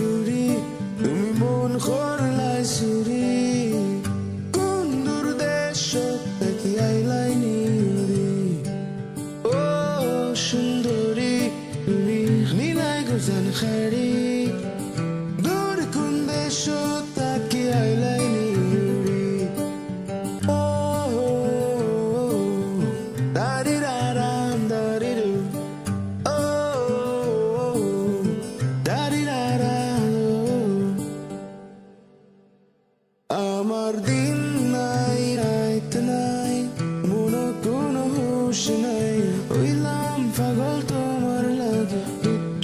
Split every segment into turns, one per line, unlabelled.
ফুরি তুমি মন করলাই সুরি। কোন দূর দেশ দেখি আইলাই নিউরি ও সুন্দরী, তুমি নীলাই গুজান খারি দূর কোন দেশ তাকি আইলাই নিউরি ও দারি আমার দিন নাই, রাত নাই মনো কোনো হুশ নাই। হইলাম পাগল তোমার লাগে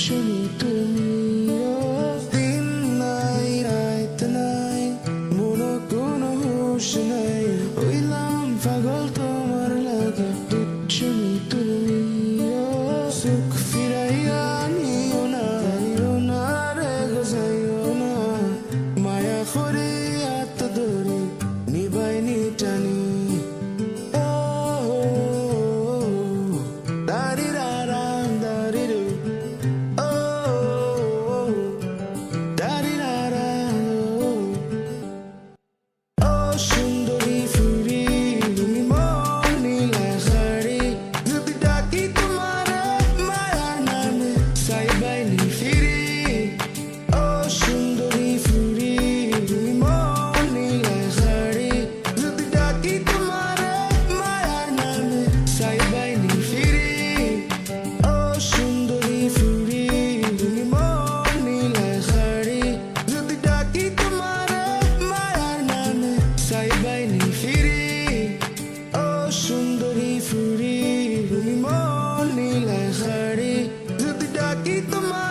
শুনি তুমি। দিন নাই, রাত নাই মনো কোনো হুশ নাই। হইলাম পাগল তোমার লাগে শুনি তুমি। সুখ ফিরাইয়া নিও না যাইও না রে গো যাইও না। মায়া করে দারি The money.